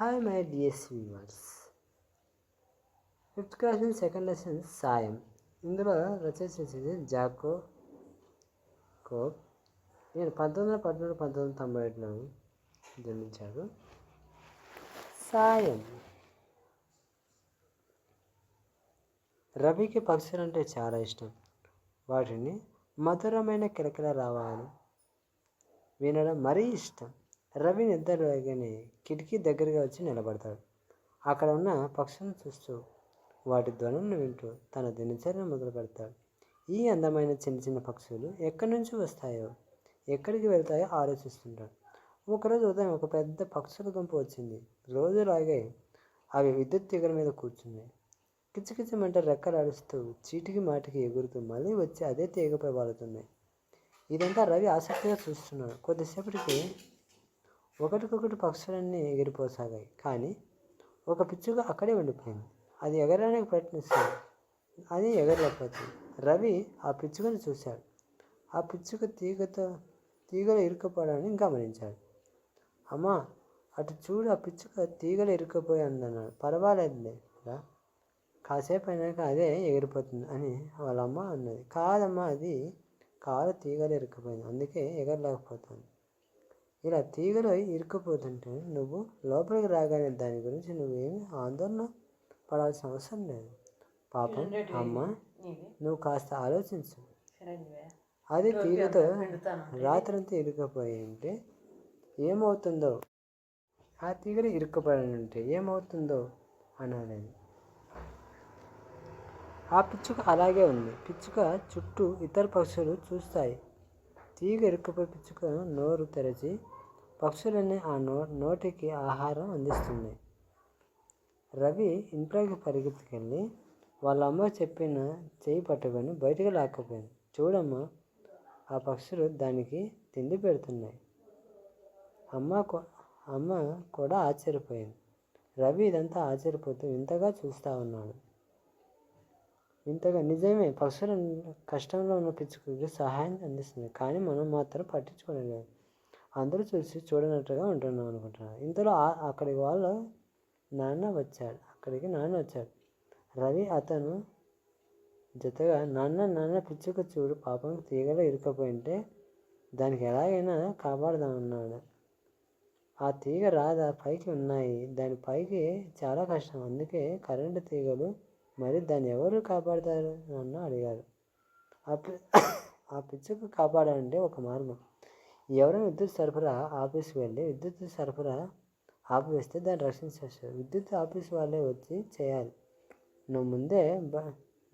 Hi my DS viewers fifth class నుంచి second lesson సాయం ఇందులో రచయిత చేసేది జాకో కోప్ నేను పంతొమ్మిది వందల పద్నాలుగు పంతొమ్మిది వందల తొంభై ఏడులో జన్మించాడు సాయం రవికి పక్షులు అంటే చాలా ఇష్టం. వాటిని మధురమైన కిలకిల రావాలి వినడం మరీ ఇష్టం. రవి నిద్రలోగానే కిటికీ దగ్గరగా వచ్చి నిలబడతాడు. అక్కడ ఉన్న పక్షులను చూస్తూ వాటి ధ్వనులను వింటూ తన దినచర్య మొదలు పెడతాడు. ఈ అందమైన చిన్న చిన్న పక్షులు ఎక్కడి నుంచి వస్తాయో ఎక్కడికి వెళ్తాయో ఆలోచిస్తుంటాడు. ఒకరోజు ఉదయం ఒక పెద్ద పక్షుల గుంపు వచ్చింది. రోజులాగే అవి విద్యుత్ తీగల మీద కూర్చున్నాయి. కిచకిచమంటే రెక్కలు అడుస్తూ చీటికి మాటికి ఎగురుతూ మళ్ళీ వచ్చి అదే తీగపై వాలుతున్నాయి. ఇదంతా రవి ఆసక్తిగా చూస్తున్నాడు. కొద్దిసేపటికి ఒకటికొకటి పక్షులన్నీ ఎగిరిపోసాగాయి. కానీ ఒక పిచ్చుక అక్కడే ఉండిపోయింది. అది ఎగరడానికి ప్రయత్నిస్తుంది. అది ఎగరలేకపోతుంది రవి ఆ పిచ్చుకను చూశాడు. ఆ పిచ్చుక తీగతో తీగలు ఇరుక్కుపోవడాన్ని గమనించాడు. అమ్మా అటు చూడు ఆ పిచ్చుక తీగలు ఇరుక్కుపోయి అందన్నాడు పర్వాలేదులే రా. కాసేపు అయినాక అదే ఎగిరిపోతుంది అని వాళ్ళ అమ్మ అన్నది. కాదమ్మా అది కారు తీగలు ఇరుక్కుపోయింది. అందుకే ఎగరలేకపోతుంది. ఇలా తీగలు ఇరుక్కుపోతుంటే నువ్వు లోపలికి రాగానే దాని గురించి నువ్వేమి ఆందోళన పడాల్సిన అవసరం లేదు. పాపం అమ్మ నువ్వు కాస్త ఆలోచించు. అది తీగతో రాత్రంతా ఇరుక్కుపోయి ఉంటే ఏమవుతుందో? ఆ తీగలు ఇరుక్కుపడి ఉంటే ఏమవుతుందో? అనాలి ఆ పిచ్చుక అలాగే ఉంది. పిచ్చుక చుట్టూ ఇతర పక్షులు చూస్తాయి. తీగ ఇరుక్కుపోయి పిచ్చుక నోరు తెరచి పక్షులన్నీ ఆ నో నోటికి ఆహారం అందిస్తున్నాయి రవి ఇంట్లోకి పరిగెత్తుకెళ్ళి వాళ్ళ అమ్మ చెప్పిన చేయి పట్టుకొని బయటకు లాక్కపోయింది. చూడమ్మా ఆ పక్షులు దానికి తిండి పెడుతున్నాయి. అమ్మ అమ్మ కూడా ఆశ్చర్యపోయింది. రవి ఇదంతా ఆశ్చర్యపోతూ ఇంతగా చూస్తూ ఉన్నాడు. ఇంతగా నిజమే పక్షుల కష్టంలో ఉన్న పిచ్చుకలకి సహాయం అందిస్తుంది కానీ మనం మాత్రం పట్టించుకోలేదు అందరూ చూసి చూడనట్టుగా ఉంటున్నాం అనుకుంటున్నాను. ఇంతలో అక్కడికి వాళ్ళ నాన్న వచ్చాడు అక్కడికి నాన్న వచ్చాడు. రవి అతను జతగా నాన్న నాన్న పిచ్చుక చూడు పాపం తీగలో ఇరుకపోయింటే దానికి ఎలాగైనా కాపాడదామన్నాడు ఆ తీగ రాదా పైకి ఉన్నాయి దాని పైకి చాలా కష్టం అందుకే కరెంటు తీగలు మరి దాన్ని ఎవరు కాపాడతారు? అన్న అడిగారు. ఆ ఆ పిచ్చుకు కాపాడాలంటే ఒక మార్గం. ఎవరైనా విద్యుత్ సరఫరా ఆఫీస్కి వెళ్ళి విద్యుత్ సరఫరా ఆపివేస్తే దాన్ని రక్షించేస్తారు. విద్యుత్ ఆఫీస్ వాళ్ళే వచ్చి చేయాలి. నువ్వు ముందే బ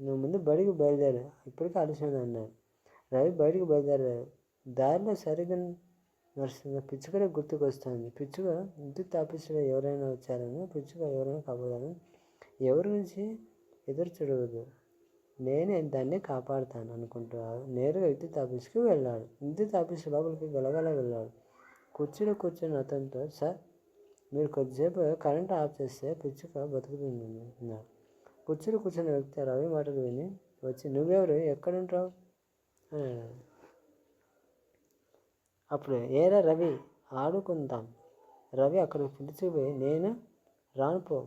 నువ్వు ముందు బడికి బయలుదేరు. ఇప్పటికీ ఆలస్యం అన్నాడు రవి బయటికి బయలుదేరారు దారిలో సరిగ్గా నడుస్తుంది పిచ్చుకడే గుర్తుకొస్తుంది. పిచ్చుక విద్యుత్ ఆఫీసులో ఎవరైనా వచ్చారని పిచ్చుక ఎవరైనా కాపాడాలని ఎవరి నుంచి ఎదురు చూడవద్దు. నేనే దాన్ని కాపాడుతాను అనుకుంటూ నేరుగా విద్యుత్ ఆఫీస్కి వెళ్ళాడు. విద్యుత్ ఆఫీస్ లోపలికి గలగల వెళ్ళాడు. కుర్చీలో కూర్చున్న అతనితో సార్ మీరు కొద్దిసేపు కరెంట్ ఆఫ్ చేస్తే పిచ్చుక బతుకుతుంది అన్నారు కుర్చీలో కూర్చున్న వ్యక్తి రవి మాటలు విని వచ్చి నువ్వెవరు? ఎక్కడుంటావు? అని అప్పుడు ఏరా రవి ఆడుకుందాం. రవి అక్కడికి పిలిచిపోయి నేను రానుపో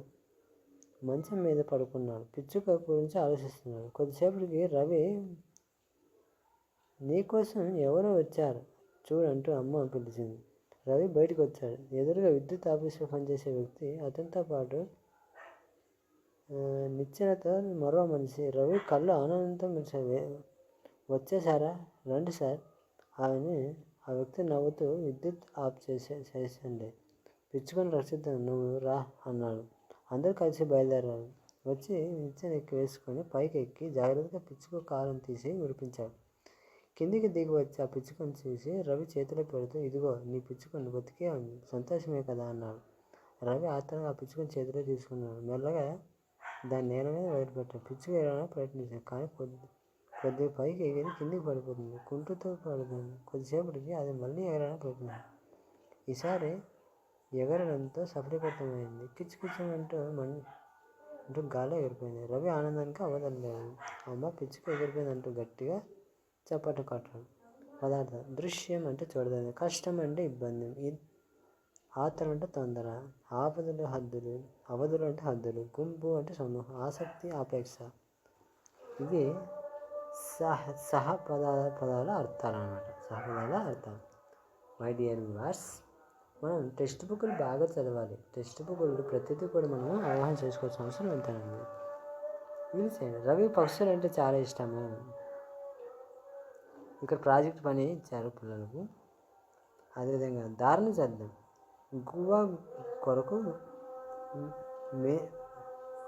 మంచం మీద పడుకున్నాడు. పిచ్చుక గురించి ఆలోచిస్తున్నాడు. కొద్దిసేపటికి రవి నీకోసం ఎవరో వచ్చారు? చూడంటూ అమ్మ పిలిచింది. రవి బయటకు వచ్చాడు. ఎదురుగా విద్యుత్ ఆఫీస్లో పనిచేసే వ్యక్తి అతనితో పాటు నిచ్చెనతో మరో మనిషి. రవి కళ్ళు ఆనందంతో మెరిచాయి వచ్చేసారా రండి సార్ అని ఆ వ్యక్తి నవ్వుతూ విద్యుత్ ఆఫ్ చేసే చేసండి పిచ్చుకొని రక్షిద్దాం నువ్వు రా అన్నాడు. అందరూ కలిసి బయలుదేరారు. వచ్చి నిచ్చెన ఎక్కి వేసుకొని పైకి ఎక్కి జాగ్రత్తగా పిచ్చుకు కాలం తీసి విడిపించాడు. కిందికి దిగి వచ్చి ఆ పిచ్చుకొని చూసి రవి చేతిలో పెడుతూ ఇదిగో నీ పిచ్చుకొని బతికే ఉంది. సంతోషమే కదా అన్నాడు. రవి ఆత్రంగా ఆ పిచ్చుకొని చేతిలో తీసుకున్నాడు. మెల్లగా దాన్ని నేల మీద వదిలిపెట్టాడు పిచ్చుక ఎగడానికి ప్రయత్నించాడు కానీ కొద్ది కొద్దిగా పైకి ఎగిరి కిందికి పడిపోతుంది. కుంటుతో పడుతుంది. కొద్దిసేపటికి అది మళ్ళీ ఎగరడానికి ప్రయత్నించింది ఈసారి ఎగరడంతో సఫలీకృతమైంది కిచ్చుకిచ్చమంటూ మన్ అంటూ గాలి ఎగిరిపోయింది. రవి ఆనందానికి అవదలేదు అమ్మ పిచ్చుకు ఎగిరిపోయిందంటూ గట్టిగా చప్పట్లు కొట్టడం. పదార్థం. దృశ్యం అంటే చూడలేదు కష్టం అంటే ఇబ్బంది. ఆతరం అంటే తొందర. ఆపదలు హద్దులు. అవధులు అంటే హద్దులు. గుంపు అంటే సమూహం ఆసక్తి ఆపేక్ష ఇది సహ సహ పదాల పదాల అర్థాలు అన్నమాట సహ పదాల అర్థాలు మై డియర్ వ్యూవర్స్ మనం టెక్స్ట్ బుక్లు బాగా చదవాలి. టెక్స్ట్ బుక్లు ప్రతిదీ కూడా మనం అవగాహన చేసుకోవాల్సిన అవసరం ఎంతనండి ఇది చేయండి రవి పక్షులు అంటే చాలా ఇష్టము. ఇక్కడ ప్రాజెక్ట్ పని ఇచ్చారు పిల్లలకు. అదేవిధంగా దారిని చేద్దాం గువ్వ కొరకు మే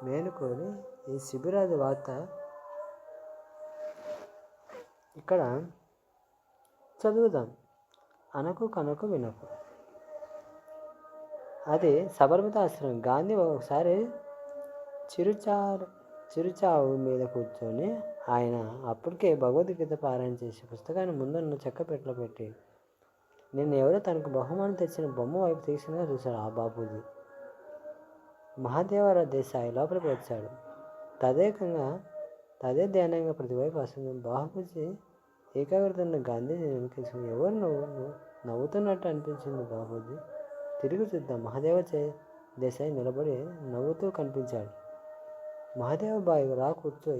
మేనుకొని ఈ శిబిరాది వార్త ఇక్కడ చదువుదాం. అనకు కనకు వినకు. అది సబర్మత ఆశ్రమం గాంధీ ఒకసారి చిరుచారు చిరుచావు మీద కూర్చొని ఆయన అప్పటికే భగవద్గీత పారాయణ చేసి పుస్తకాన్ని ముందున్న చెక్క పెట్టలో పెట్టి నేను ఎవరో తనకు బహుమానం తెచ్చిన బొమ్మ వైపు తీసినగా చూశాడు ఆ బాపూజీ. మహాదేవర దేశాయి లోపలికి వచ్చాడు. తదేకంగా తదే ధ్యానంగా ప్రతివైపు వస్తుంది. బాపూజీ ఏకాగ్రత గాంధీజీ వెనుకేసుకుని ఎవరు నవ్వు నవ్వుతున్నట్టు అనిపించింది బాపూజీ? తిరిగి చూద్దాం. మహాదేవ దేశాయి నిలబడి నవ్వుతూ కనిపించాడు. మహాదేవ బాయ్ రా కూర్చో.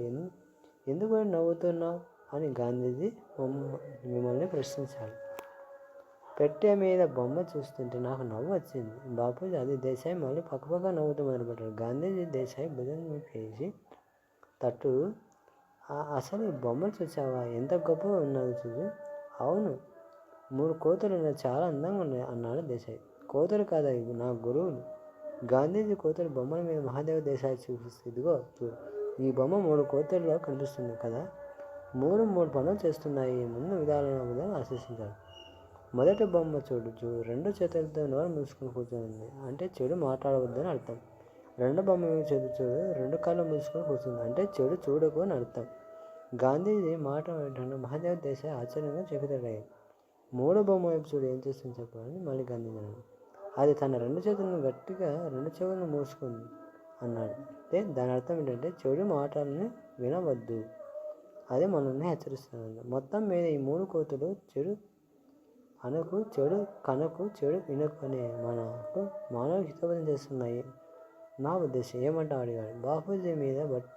ఎందుకు నవ్వుతున్నావు? అని గాంధీజీ మిమ్మల్ని ప్రశ్నించాడు. పెట్టె మీద బొమ్మ చూస్తుంటే నాకు నవ్వు వచ్చింది. బాపూజీ అది దేశాయి మళ్ళీ పక్కపక్క నవ్వుతూ మొదలుపెట్టాడు. గాంధీజీ దేశాయి భుజం వేసి తట్టు అసలు ఈ బొమ్మలు చూసావా? ఎంత గొప్పగా ఉన్నది చూసి అవును మూడు కోతులు ఉన్నాయి చాలా అందంగా ఉన్నాయి అన్నాడు దేశాయి. కోతలు కాదా ఇవి నా గురువులు గాంధీజీ కోతులు బొమ్మల మీద మహాదేవ దేశాయి చూపిస్తుంది ఇదిగో ఈ బొమ్మ మూడు కోతుల్లో కనిపిస్తుంది కదా మూడు మూడు పనులు చేస్తున్నాయి ముందు విధాలను ఆశించారు. మొదటి బొమ్మ చూడు చూ రెండు చేతులతో నోరు మూసుకుని కూర్చుంది. అంటే చెడు మాట్లాడవద్దని అర్థం. రెండు బొమ్మ చెడు చూడు రెండు కాళ్ళు మూసుకొని కూర్చుంది. అంటే చెడు చూడకు అని అర్థం. గాంధీజీ మాట ఏంటంటే మహాదేవ దేశ ఆశ్చర్యంగా చెబుతాడు మూడో బొమ్మ వైపు చూడు ఏం చేస్తుంది చెప్పాలని మళ్ళీ గాంధీజీ అది తన రెండు చేతులను గట్టిగా రెండు చెవులను మూసుకుంది అన్నాడు. అంటే దాని అర్థం ఏంటంటే చెడు మాటలను వినవద్దు. అదే మనల్ని హెచ్చరిస్తుంది మొత్తం మీద ఈ మూడు కోతులు చెడు అనకు చెడు కనకు చెడు వినకు అనే మనకు మానవ హితోపదం చేస్తున్నాయి. నా ఉద్దేశం ఏమంటా అడిగాడు బాపూజీ మీద బట్